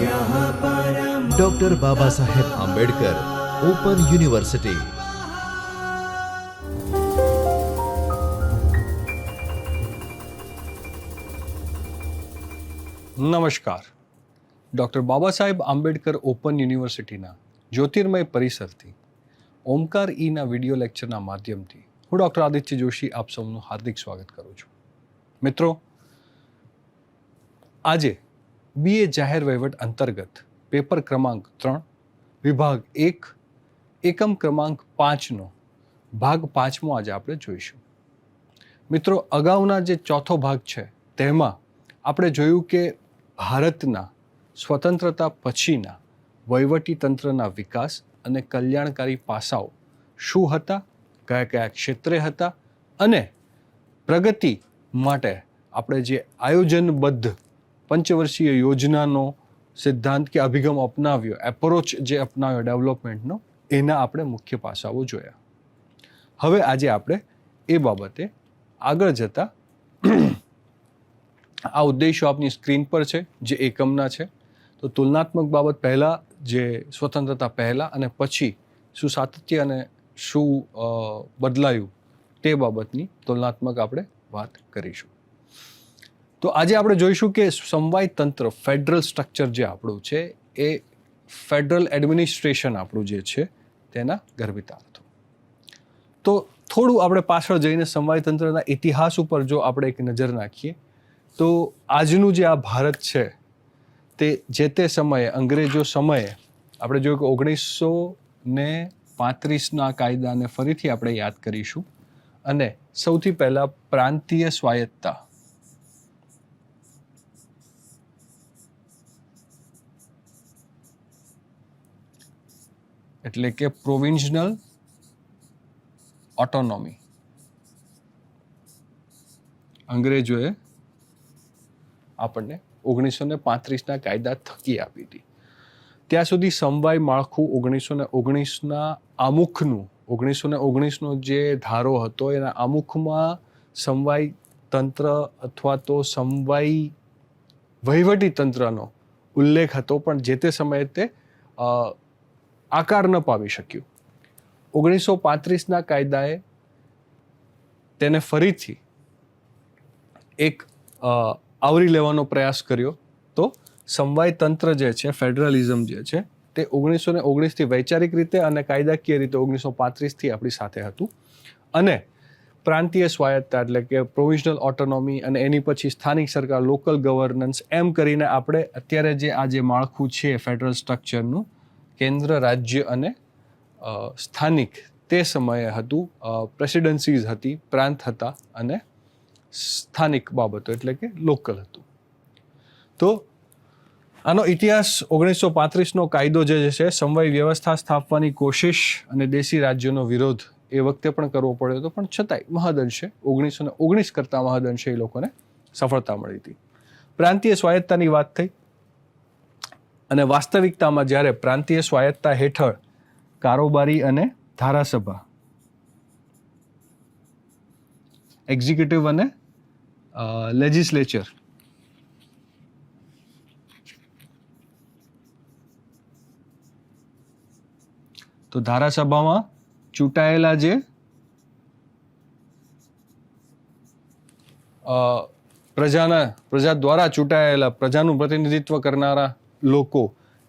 Doctor Baba Saheb Ambedkar open university નમસ્કાર. Doctor Baba Saheb Ambedkar open યુનિવર્સિટીના જ્યોતિર્મય પરિસરથી ઓમકાર ઈના વિડિયો લેક્ચરના માધ્યમથી હું ડૉક્ટર આદિત્ય જોશી આપ સૌનું હાર્દિક સ્વાગત કરું છું. મિત્રો, આજે બીએ જાહેર વહીવટ અંતર્ગત પેપર ક્રમાંક ત્રણ, વિભાગ એક, એકમ ક્રમાંક પાંચનો, ભાગ પાંચમો આજે આપણે જોઈશું. મિત્રો, અગાઉના જે ચોથો ભાગ છે, તેમાં આપણે જોયું કે ભારતના સ્વતંત્રતા પછીના વહીવટી તંત્રના વિકાસ અને કલ્યાણકારી પાસાઓ શું હતા, કયા કયા ક્ષેત્રે હતા અને પ્રગતિ માટે આપણે જે આયોજનબદ્ધ પંચવર્ષીય યોજનાનો સિદ્ધાંત કે અભિગમ અપનાવ્યો એપ્રોચ જે અપનાવ્યો ડેવલપમેન્ટનો એના આપણે મુખ્ય પાસાઓ જોયા. હવે આજે આપણે એ બાબતે આગળ જતા આ ઉદ્દેશો આપની સ્ક્રીન પર છે, જે એકમના છે. તો તુલનાત્મક બાબત પહેલાં, જે સ્વતંત્રતા પહેલાં અને પછી શું સાતત્ય અને શું બદલાયું તે બાબતની તુલનાત્મક આપણે વાત કરીશું. તો આજે આપણે જોઈશું કે સમવાય તંત્ર ફેડરલ સ્ટ્રક્ચર જે આપણું છે, એ ફેડરલ એડમિનિસ્ટ્રેશન આપણું જે છે, તેના ગર્ભિતાર્થો. તો થોડું આપણે પાછળ જઈને સમવાય તંત્રના ઇતિહાસ ઉપર જો આપણે એક નજર નાખીએ, તો આજનું જે આ ભારત છે, તે જે તે સમયે, અંગ્રેજો સમયે, આપણે જોયું કે ઓગણીસો ને પાંત્રીસના કાયદાને ફરીથી આપણે યાદ કરીશું. અને સૌથી પહેલાં પ્રાંતીય સ્વાયત્તા એટલે કે પ્રોવિન્શનલ ઓટોનોમી અંગ્રેજોએ આપણને ઓગણીસો ને પાંત્રીસના કાયદા થકી આપી હતી. ત્યાં સુધી સમવાય માળખું ઓગણીસો ને ઓગણીસના આમુખનું ઓગણીસો ને ઓગણીસનો જે ધારો હતો એના આમુખમાં સમવાય તંત્ર અથવા તો સમવાય વહીવટી તંત્રનો ઉલ્લેખ હતો પણ જે તે સમયે તે આકાર ન પામી શક્યું. ઓગણીસો પાંત્રીસના કાયદાએ તેને ફરીથી એક આવરી લેવાનો પ્રયાસ કર્યો. તો સમવાય તંત્ર જે છે, ફેડરલિઝમ જે છે, તે ઓગણીસો ને ઓગણીસથી વૈચારિક રીતે અને કાયદાકીય રીતે ઓગણીસો પાંત્રીસથી આપણી સાથે હતું. અને પ્રાંતીય સ્વાયત્તા એટલે કે પ્રોવિઝનલ ઓટોનોમી અને એની પછી સ્થાનિક સરકાર લોકલ ગવર્નન્સ એમ કરીને આપણે અત્યારે જે આ જે માળખું છે ફેડરલ સ્ટ્રક્ચરનું કેન્દ્ર, રાજ્ય અને સ્થાનિક તે સમયે હતું પ્રેસિડન્સીઝ હતી, પ્રાંત હતા અને સ્થાનિક બાબતો એટલે કે લોકલ હતું. તો આનો ઇતિહાસ ઓગણીસો પાંત્રીસનો કાયદો જે છે, સમવાય વ્યવસ્થા સ્થાપવાની કોશિશ અને દેશી રાજ્યોનો વિરોધ એ વખતે પણ કરવો પડ્યો હતો, પણ છતાંય મહદઅંશે ઓગણીસો ને ઓગણીસ કરતાં મહદઅંશે એ લોકોને સફળતા મળી હતી. પ્રાંતીય સ્વાયત્તાની વાત થઈ. અને વાસ્તવિકતામાં જ્યારે પ્રાંતીય સ્વાયત્તા હેઠળ કારોબારી અને ધારાસભા એક્ઝિક્યુટિવ અને લેજિસ્લેચર તો ધારાસભામાં ચૂંટાયેલા જે પ્રજાના, પ્રજા દ્વારા ચૂંટાયેલા પ્રજાનું પ્રતિનિધિત્વ કરનારા લોકો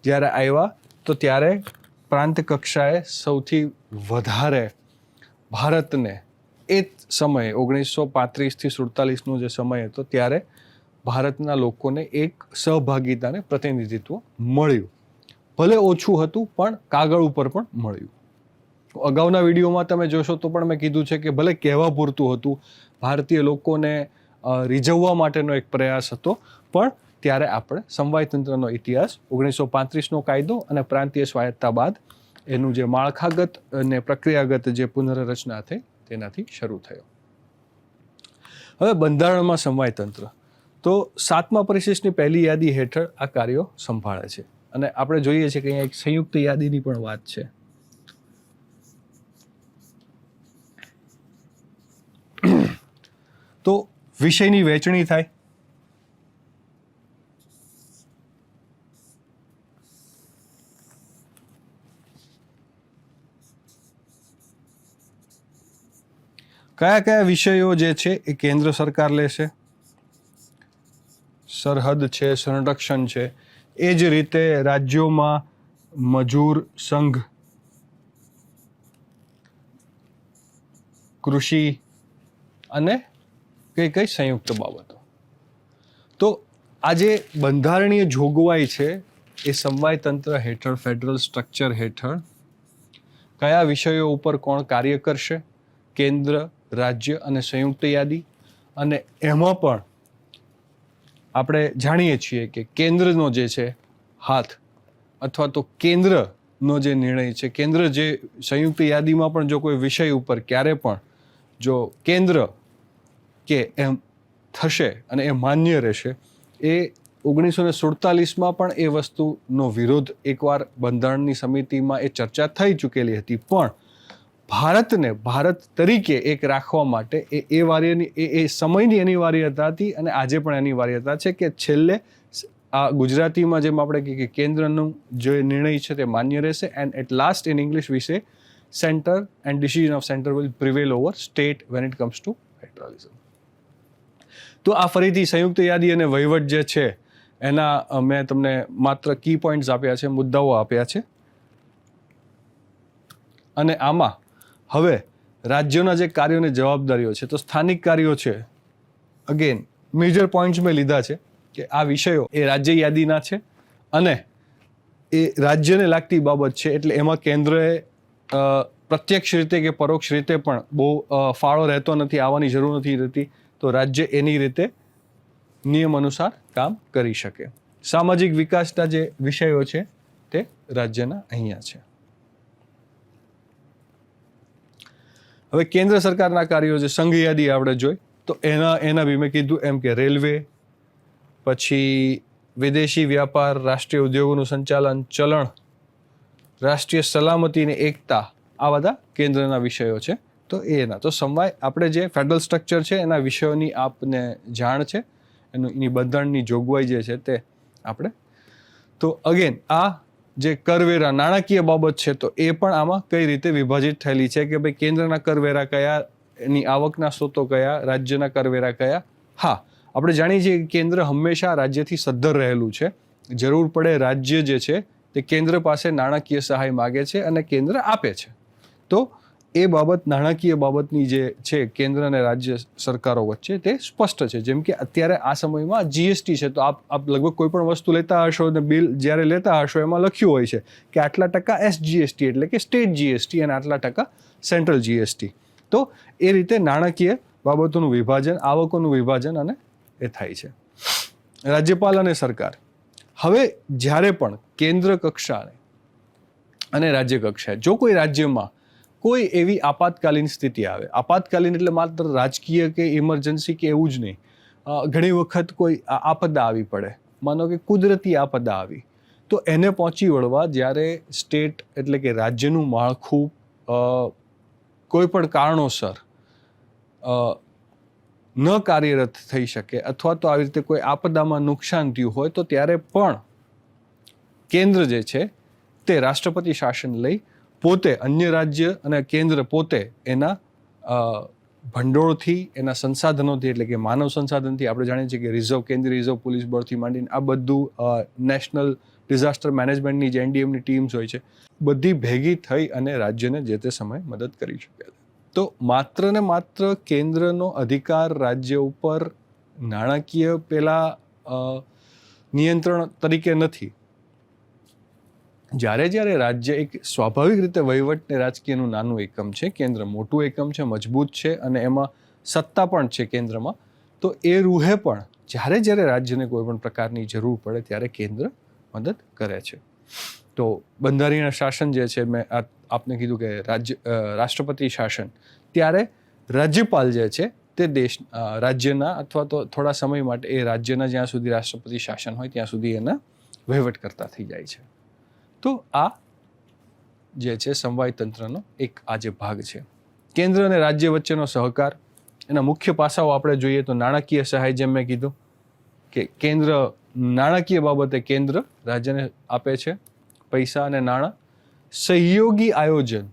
જ્યારે આવ્યા, તો ત્યારે પ્રાંત કક્ષાએ સૌથી વધારે ભારતને એ જ સમયે, ઓગણીસો પાંત્રીસથી સુડતાલીસનો જે સમય હતો, ત્યારે ભારતના લોકોને એક સહભાગિતાને પ્રતિનિધિત્વ મળ્યું. ભલે ઓછું હતું, પણ કાગળ ઉપર પણ મળ્યું. અગાઉના વિડીયોમાં તમે જોશો તો પણ મેં કીધું છે કે ભલે કહેવા પૂરતું હતું, ભારતીય લોકોને રીઝવવા માટેનો એક પ્રયાસ હતો, પણ ત્યારે આપણે સમવાય તંત્રનો ઇતિહાસ, ઓગણીસો પાંત્રીસનો કાયદો અને પ્રાંતીય સ્વાયત્તા બાદ એનું જે માળખાગત અને પ્રક્રિયાગત જે પુનઃરચના થઈ તેનાથી શરૂ થયો. હવે બંધારણમાં સમવાય તંત્ર તો સાતમા પરિશિષ્ટની પહેલી યાદી હેઠળ આ કાર્યો સંભાળે છે. અને આપણે જોઈએ છીએ કે અહીંયા એક સંયુક્ત યાદીની પણ વાત છે. તો વિષયની વહેંચણી થાય કયા કયા વિષયો જે છે એ કેન્દ્ર સરકાર લેશે? સરહદ છે, સંરક્ષણ છે, એ જ રીતે રાજ્યોમાં મજૂર સંઘ, કૃષિ અને કઈ કઈ સંયુક્ત બાબતો. તો આ જે બંધારણીય જોગવાઈ છે એ સમવાય તંત્ર હેઠળ, ફેડરલ સ્ટ્રક્ચર હેઠળ કયા વિષયો ઉપર કોણ કાર્ય કરશે? કેન્દ્ર રાજ્ય અને સંયુક્ત યાદી. અને એમાં પણ આપણે જાણીએ છીએ કે કેન્દ્રનો જે છે હાથ અથવા તો કેન્દ્રનો જે નિર્ણય છે, કેન્દ્ર જે સંયુક્ત યાદીમાં પણ જો કોઈ વિષય ઉપર ક્યારે પણ જો કેન્દ્ર કે એમ થશે અને એ માન્ય રહેશે, એ ઓગણીસો ને સુડતાલીસમાં પણ એ વસ્તુનો વિરોધ એકવાર બંધારણની સમિતિમાં એ ચર્ચા થઈ ચૂકેલી હતી. પણ ભારતને ભારત તરીકે એક રાખવા માટે એ એ વાર્યની એ એ સમયની અનિવાર્યતા હતી અને આજે પણ અનિવાર્યતા છે કે છેલ્લે આ ગુજરાતીમાં જેમ આપણે કહીએ કે કેન્દ્રનું જે નિર્ણય છે તે માન્ય રહેશે and at last in English વિશે centre and decision of centre will prevail over state when it comes to federalism તો આ ફરીથી સંયુક્ત યાદી અને વહીવટ જે છે, એના મેં તમને માત્ર કી પોઈન્ટ્સ આપ્યા છે, મુદ્દાઓ આપ્યા છે. અને આમાં હવે, રાજ્યોના જે કાર્યોની જવાબદારીઓ છે, તો સ્થાનિક કાર્યો છે. અગેન મેજર પોઈન્ટ્સ મેં લીધા છે કે આ વિષયો એ રાજ્ય યાદીના છે અને એ રાજ્યને લાગતી બાબત છે, એટલે એમાં કેન્દ્રએ પ્રત્યક્ષ રીતે કે પરોક્ષ રીતે પણ બહુ ફાળો રહેતો નથી, આવવાની જરૂર નથી રહેતી, તો રાજ્ય એની રીતે નિયમ અનુસાર કામ કરી શકે. સામાજિક વિકાસના જે વિષયો છે તે રાજ્યના અહીંયા છે. હવે કેન્દ્ર સરકારના કાર્યો છે સંઘ યાદી આપણે જોઈ, તો એના એના બી મેં કીધું એમ કે રેલવે, પછી વિદેશી વ્યાપાર, રાષ્ટ્રીય ઉદ્યોગોનું સંચાલન, ચલણ, રાષ્ટ્રીય સલામતી એકતા, આ બધા કેન્દ્રના વિષયો છે. તો એના, તો સમવાય આપણે જે ફેડરલ સ્ટ્રક્ચર છે, એના વિષયોની આપને જાણ છે, એનું, એની બંધારણની જોગવાઈ જે છે તે આપણે, તો અગેન આ જે કરવેરા નાણાકીય બાબત છે, તો એ પણ આમાં કઈ રીતે વિભાજિત થયેલી છે કે ભાઈ કેન્દ્રના કરવેરા કયા, એની આવકના સ્ત્રોતો કયા, રાજ્યના કરવેરા કયા? હા, આપણે જાણીએ છીએ કે કેન્દ્ર હંમેશા રાજ્યથી સદ્ધર રહેલું છે. જરૂર પડે રાજ્ય જે છે, તે કેન્દ્ર પાસે નાણાકીય સહાય માગે છે અને કેન્દ્ર આપે છે. તો એ બાબત, નાણાકીય બાબતની જે છે, કેન્દ્ર અને રાજ્ય સરકારો વચ્ચે તે સ્પષ્ટ છે. જેમ કે અત્યારે આ સમયમાં જીએસટી છે, તો આપ આપ લગભગ કોઈ પણ વસ્તુ લેતા હશો અને બિલ જ્યારે લેતા હશો, એમાં લખ્યું હોય છે કે આટલા ટકા એસજીએસટી એટલે કે સ્ટેટ જીએસટી અને આટલા ટકા સેન્ટ્રલ જીએસટી તો એ રીતે નાણાકીય બાબતોનું વિભાજન, આવકોનું વિભાજન અને એ થાય છે. રાજ્યપાલ અને સરકાર. હવે જ્યારે પણ કેન્દ્ર કક્ષાએ અને રાજ્ય કક્ષાએ, જો કોઈ રાજ્યમાં કોઈ એવી આપાતકાલીન સ્થિતિ આવે. આપાતકાલીન એટલે માત્ર રાજકીય કે ઇમરજન્સી કે એવું જ નહીં. ઘણી વખત કોઈ આપદા આવી પડે. માનો કે કુદરતી આપદા આવી. તો એને પહોંચી વળવા જ્યારે સ્ટેટ એટલે કે રાજ્યનું માળખું કોઈ પણ કારણોસર ન કાર્યરત થઈ શકે અથવા તો આવી રીતે કોઈ આપદામાં નુકસાન થયું હોય તો ત્યારે પણ કેન્દ્ર જે છે તે રાષ્ટ્રપતિ શાસન લઈ પોતે અન્ય રાજ્ય અને કેન્દ્ર પોતે એના ભંડોળથી, એના સંસાધનોથી એટલે કે માનવ સંસાધનથી આપણે જાણીએ છીએ કે રિઝર્વ કેન્દ્રીય રિઝર્વ પોલીસ બળથી માંડીને આ બધું નેશનલ ડિઝાસ્ટર મેનેજમેન્ટની જે એનડીએમની ટીમ્સ હોય છે, બધી ભેગી થઈ અને રાજ્યને જે તે સમયે મદદ કરી શકે તો માત્ર ને માત્ર કેન્દ્રનો અધિકાર રાજ્ય ઉપર નાણાકીય પેલા નિયંત્રણ તરીકે નથી જ્યારે જ્યારે રાજ્ય એક સ્વાભાવિક રીતે વહીવટ ને રાજકીયનું નાનું એકમ છે, કેન્દ્ર મોટું એકમ છે, મજબૂત છે અને એમાં સત્તા પણ છે કેન્દ્રમાં, તો એ રૂહે પણ જ્યારે જ્યારે રાજ્યને કોઈ પણ પ્રકારની જરૂર પડે ત્યારે કેન્દ્ર મદદ કરે છે. તો બંધારણીય શાસન જે છે, મેં આપને કીધું કે રાજ્ય રાષ્ટ્રપતિ શાસન, ત્યારે રાજ્યપાલ જે છે તે દેશ રાજ્યના અથવા તો થોડા સમય માટે એ રાજ્યના જ્યાં સુધી રાષ્ટ્રપતિ શાસન હોય ત્યાં સુધી એના વહીવટ કરતા થઈ જાય છે. તો આ જે છે સમવાય તંત્રનો એક આજે ભાગ છે. કેન્દ્ર અને રાજ્ય વચ્ચેનો સહકાર, એના મુખ્ય પાસાઓ આપણે જોઈએ તો નાણાકીય સહાય જેમ મેં કીધું કે કેન્દ્ર, નાણાકીય બાબતે કેન્દ્ર રાજ્યને આપે છે, પૈસા અને નાણાં, સહયોગી આયોજન.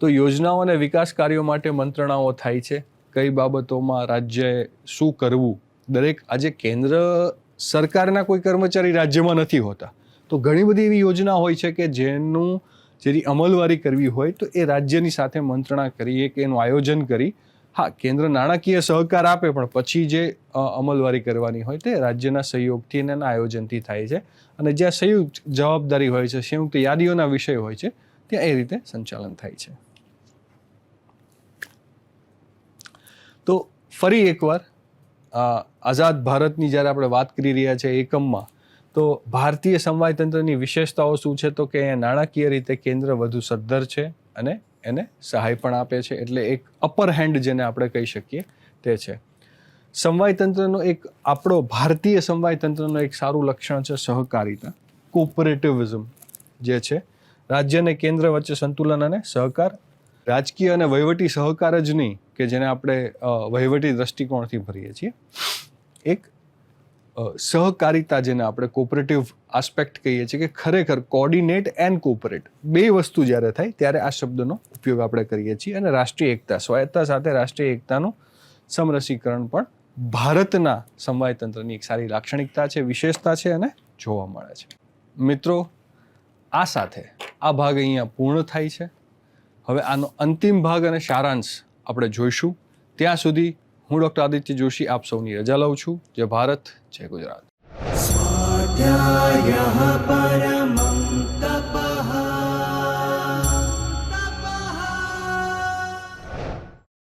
તો યોજનાઓ અને વિકાસ કાર્યો માટે મંત્રણાઓ થાય છે, કઈ બાબતોમાં રાજ્યએ શું કરવું? દરેક આજે કેન્દ્ર સરકારના કોઈ કર્મચારી રાજ્યમાં નથી હોતા. તો ઘણી બધી એવી યોજના હોય છે કે જેનું જેની અમલવારી કરવી હોય તો એ રાજ્યની સાથે મંત્રણા કરીએ કે એનું આયોજન કરી. હા, કેન્દ્ર નાણાકીય સહકાર આપે, પણ પછી જે અમલવારી કરવાની હોય તે રાજ્યના સહયોગથી અને એના આયોજનથી થાય છે. અને જ્યાં સંયુક્ત જવાબદારી હોય છે, સંયુક્ત યાદીઓના વિષય હોય છે, ત્યાં એ રીતે સંચાલન થાય છે. તો ફરી એકવાર આઝાદ ભારતની જ્યારે આપણે વાત કરી રહ્યા છે એકમમાં તો ભારતીય સમવાય તંત્રની વિશેષતાઓ શું છે? તો કે નાણાકીય રીતે કેન્દ્ર વધુ સદ્ધર છે અને એને સહાય પણ આપે છે. એટલે એક અપર હેન્ડ જેને આપણે કહી શકીએ તે છે. સમવાય તંત્રનો એક આપણો ભારતીય સમવાય તંત્રનો એક સારું લક્ષણ છે સહકારિતા. કોઓપરેટિવિઝમ જે છે રાજ્ય અને કેન્દ્ર વચ્ચે સંતુલન અને સહકાર, રાજકીય અને વહીવટી સહકાર જ નહીં કે જેને આપણે વહીવટી દ્રષ્ટિકોણથી ભરીએ છીએ. એક સહકારિતા જેને આપણે કોઓપરેટિવ આસ્પેક્ટ કહીએ છીએ કે ખરેખર કોર્ડિનેટ એન્ડ કોઓપરેટ બે વસ્તુ જ્યારે થાય ત્યારે આ શબ્દનો ઉપયોગ આપણે કરીએ છીએ અને રાષ્ટ્રીય એકતા સ્વાયત્તા સાથે રાષ્ટ્રીય એકતાનું સમરસીકરણ પણ ભારતના સમવાયતંત્રની એક સારી લાક્ષણિકતા છે, વિશેષતા છે અને જોવા મળે છે. મિત્રો, આ સાથે આ ભાગ અહીંયા પૂર્ણ થાય છે. હવે આનો અંતિમ ભાગ અને સારાંશ આપણે જોઈશું. ત્યાં સુધી હું ડૉક્ટર આદિત્ય જોશી આપ સૌની રજા લઉં છું. જય ભારત જય ગુજરાત. પર